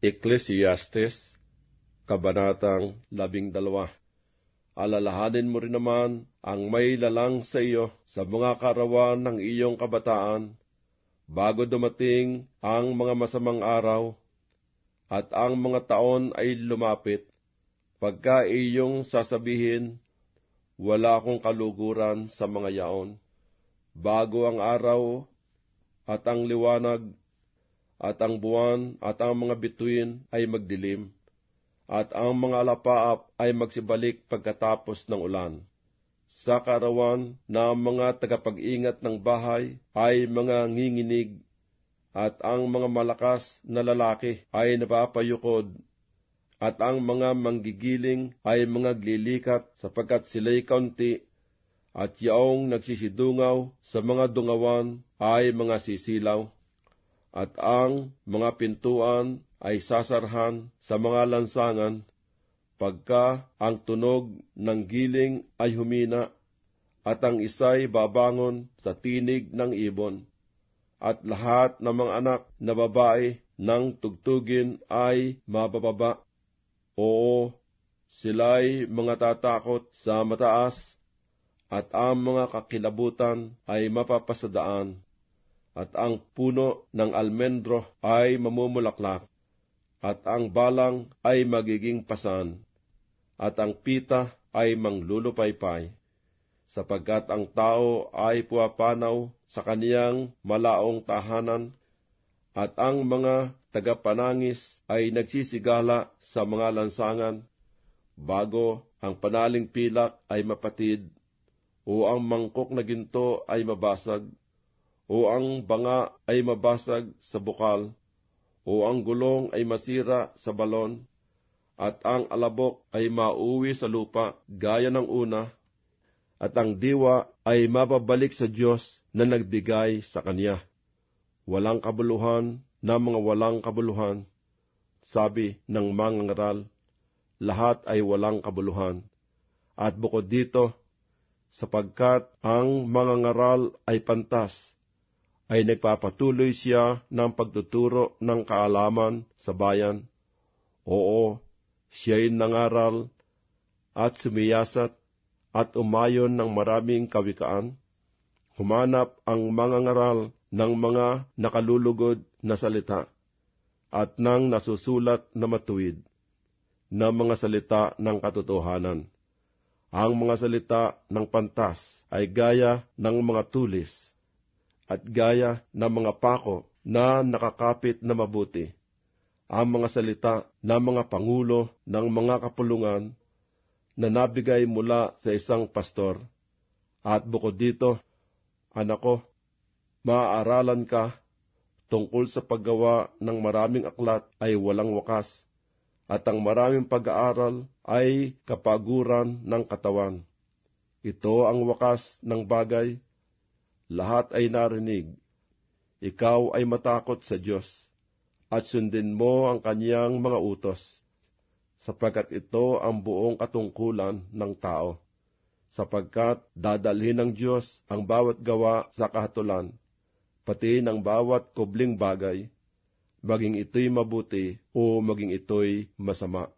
Ecclesiastes, Kabanatang labing dalawa. Alalahanin mo rin naman ang may lalang sa iyo sa mga karawan ng iyong kabataan bago dumating ang mga masamang araw at ang mga taon ay lumapit. Pagka iyong sasabihin, wala akong kaluguran sa mga yaon. Bago ang araw at ang liwanag at ang buwan at ang mga bituin ay magdilim, at ang mga alapaap ay magsibalik pagkatapos ng ulan. Sa karawan na mga tagapag-ingat ng bahay ay mga nginginig, at ang mga malakas na lalaki ay napapayukod, at ang mga manggigiling ay mga glilikat sapagkat sila'y kaunti, at yaong nagsisidungaw sa mga dungawan ay mga sisilaw at ang mga pintuan ay sasarhan sa mga lansangan pagka ang tunog ng giling ay humina at ang isay babangon sa tinig ng ibon at lahat ng mga anak na babae ng tugtugin ay mabababa. Oo, sila'y mga tatakot sa mataas at ang mga kakilabutan ay mapapasadaan at ang puno ng almendro ay mamumulaklak, at ang balang ay magiging pasan, at ang pita ay manglulupaypay, sapagkat ang tao ay puwapanaw sa kaniyang malaong tahanan, at ang mga tagapanangis ay nagsisigala sa mga lansangan, bago ang panaling pilak ay mapatid, o ang mangkok na ginto ay mabasag, o ang banga ay mabasag sa bukal, o ang gulong ay masira sa balon, at ang alabok ay mauwi sa lupa gaya ng una, at ang diwa ay mababalik sa Diyos na nagbigay sa Kanya. Walang kabuluhan na mga walang kabuluhan, sabi ng mga ngaral, lahat ay walang kabuluhan. At bukod dito, sapagkat ang mga ngaral ay pantas, ay nagpapatuloy siya ng pagtuturo ng kaalaman sa bayan. Oo, siya'y nangaral at sumiyasat at umayon ng maraming kawikaan. Humanap ang mga ngaral ng mga nakalulugod na salita at ng nasusulat na matuwid na mga salita ng katotohanan. Ang mga salita ng pantas ay gaya ng mga tulis at gaya ng mga pako na nakakapit na mabuti. Ang mga salita ng mga pangulo ng mga kapulungan na nabigay mula sa isang pastor. At bukod dito, anak ko, maaaralan ka tungkol sa paggawa ng maraming aklat ay walang wakas, at ang maraming pag-aaral ay kapaguran ng katawan. Ito ang wakas ng bagay lahat ay narinig. Ikaw ay matakot sa Diyos, at sundin mo ang kanyang mga utos, sapagkat ito ang buong katungkulan ng tao, sapagkat dadalhin ng Diyos ang bawat gawa sa kahatulan, pati ng bawat kubling bagay, maging ito'y mabuti o maging ito'y masama.